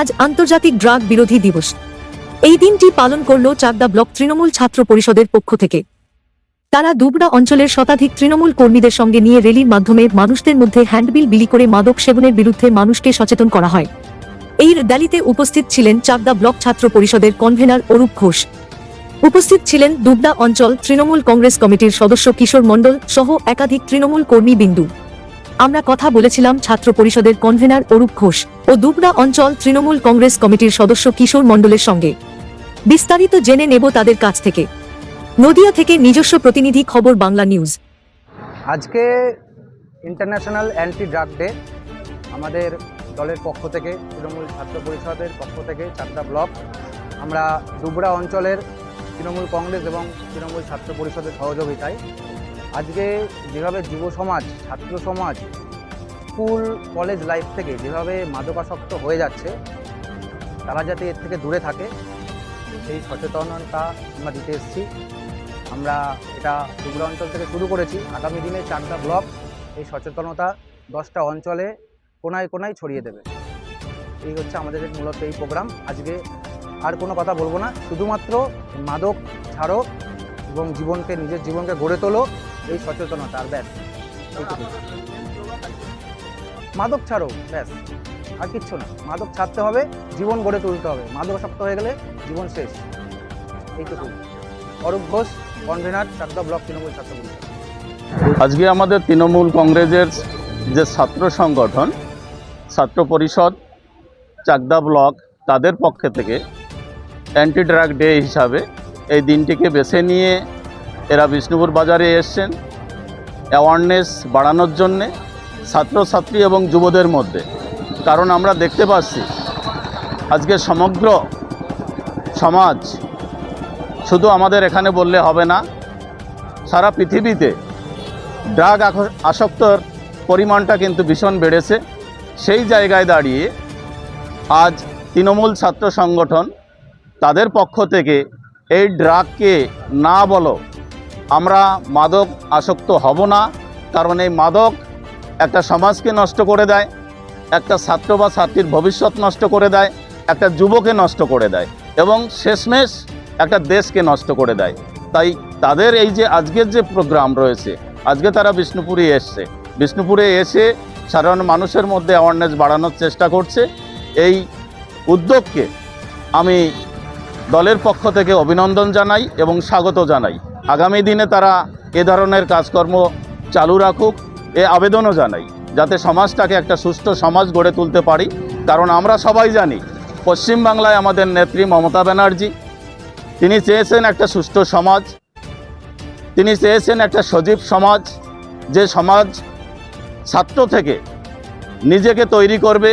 আজ আন্তর্জাতিক ড্রাগ বিরোধী দিবস। এই দিনটি পালন করল চাকদা ব্লক তৃণমূল ছাত্র পরিষদের পক্ষ থেকে। তারা দুবড়া অঞ্চলের শতাধিক তৃণমূল কর্মীদের সঙ্গে নিয়ে রেলির মাধ্যমে মানুষদের মধ্যে হ্যান্ডবিল বিলি করে মাদক সেবনের বিরুদ্ধে মানুষকে সচেতন করা হয়। এই র্যালিতে উপস্থিত ছিলেন চাকদা ব্লক ছাত্র পরিষদের কনভেনার অরূপ ঘোষ। উপস্থিত ছিলেন দুবড়া অঞ্চল তৃণমূল কংগ্রেস কমিটির সদস্য কিশোর মণ্ডল সহ একাধিক তৃণমূল কর্মী বিন্দু আমরা কথা বলেছিলাম ছাত্র পরিষদের কনভেনার অরূপ ঘোষ ও দুবড়া অঞ্চল তৃণমূল কংগ্রেস কমিটির সদস্য কিশোর মণ্ডলের সঙ্গে। বিস্তারিত জেনে নেব তাদের কাছ থেকে। নদিয়া থেকে নিজস্ব প্রতিনিধি খবর বাংলা নিউজ। আজকে ইন্টারন্যাশনাল অ্যান্টি ড্রাগ ডে। আমাদের দলের পক্ষ থেকে, তৃণমূল ছাত্র পরিষদের পক্ষ থেকে চারটা ব্লক, আমরা ডুবরা অঞ্চলের তৃণমূল কংগ্রেস এবং তৃণমূল ছাত্র পরিষদের সহযোগিতায় আজকে যেভাবে যুব সমাজ, ছাত্র সমাজ, স্কুল, কলেজ লাইফ থেকে যেভাবে মাদকাসক্ত হয়ে যাচ্ছে, তারা যাতে এর থেকে দূরে থাকে, সেই সচেতনতা আমরা দিতে এসেছি। আমরা এটা ডুবরা অঞ্চল থেকে শুরু করেছি। আগামী দিনে চারটা ব্লক এই সচেতনতা দশটা অঞ্চলে কোনায় কোনায় ছড়িয়ে দেবে। এই হচ্ছে আমাদের মূলত এই প্রোগ্রাম আজকে আর কোনো কথা বলব না। শুধুমাত্র মাদক ছাড়ো এবং জীবনকে, নিজের জীবনকে গড়ে তোলো। এই সচেতনতা, আর ব্যাস। মাদক ছাড়ো, ব্যাস। আর কিচ্ছু না। মাদক ছাড়তে হবে, জীবন গড়ে তুলতে হবে। মাদকাসক্ত হয়ে গেলে জীবন শেষ। এইটুকু। অরূপ ঘোষ, কনভেনার, চাকদা ব্লক, তৃণমূল ছাত্র আজকে আমাদের তৃণমূল কংগ্রেসের যে ছাত্র সংগঠন, ছাত্র পরিষদ, চাকদা ব্লক, তাদের পক্ষে থেকে অ্যান্টি ড্রাগ ডে হিসাবে এই দিনটিকে বেছে নিয়ে এরা বিষ্ণুপুর বাজারে এসছেন অ্যাওয়ারনেস বাড়ানোর জন্যে ছাত্রছাত্রী এবং যুবদের মধ্যে। কারণ আমরা দেখতে পাচ্ছি, আজকে সমগ্র সমাজ শুধু আমাদের এখানে বললে হবে না, সারা পৃথিবীতে ড্রাগ আসক্তর পরিমাণটা কিন্তু ভীষণ বেড়েছে। সেই জায়গায় দাঁড়িয়ে আজ তৃণমূল ছাত্র সংগঠন তাদের পক্ষ থেকে এই ড্রাগকে না বলো আমরা মাদক আসক্ত হব না। কারণ এই মাদক একটা সমাজকে নষ্ট করে দেয়, একটা ছাত্র বা ছাত্রীর ভবিষ্যৎ নষ্ট করে দেয়, একটা যুবকে নষ্ট করে দেয় এবং শেষমেশ একটা দেশকে নষ্ট করে দেয়। তাই তাদের এই যে আজকের যে প্রোগ্রাম রয়েছে, আজকে তারা বিষ্ণুপুরে এসছে। বিষ্ণুপুরে এসে সাধারণ মানুষের মধ্যে অ্যাওয়ারনেস বাড়ানোর চেষ্টা করছে। এই উদ্যোগকে আমি দলের পক্ষ থেকে অভিনন্দন জানাই এবং স্বাগত জানাই। আগামী দিনে তারা এ ধরনের কাজকর্ম চালু রাখুক, এ আবেদনও জানাই, যাতে সমাজটাকে একটা সুস্থ সমাজ গড়ে তুলতে পারি। কারণ আমরা সবাই জানি পশ্চিমবাংলায় আমাদের নেত্রী মমতা ব্যানার্জি, তিনি চেয়েছেন একটা সুস্থ সমাজ, তিনি চেয়েছেন একটা সজীব সমাজ, যে সমাজ ছাত্র থেকে নিজেকে তৈরি করবে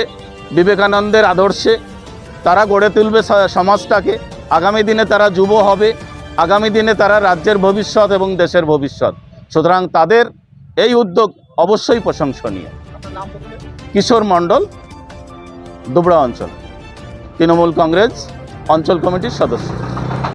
বিবেকানন্দের আদর্শে, তারা গড়ে তুলবে সমাজটাকে, আগামী দিনে তারা যুব হবে। আগামী দিনে তারা রাজ্যের ভবিষ্যৎ এবং দেশের ভবিষ্যৎ। সুতরাং তাদের এই উদ্যোগ অবশ্যই প্রশংসনীয়। কিশোর মণ্ডল, দুবড়া অঞ্চল। তৃণমূল কংগ্রেস, অঞ্চল কমিটির সদস্য।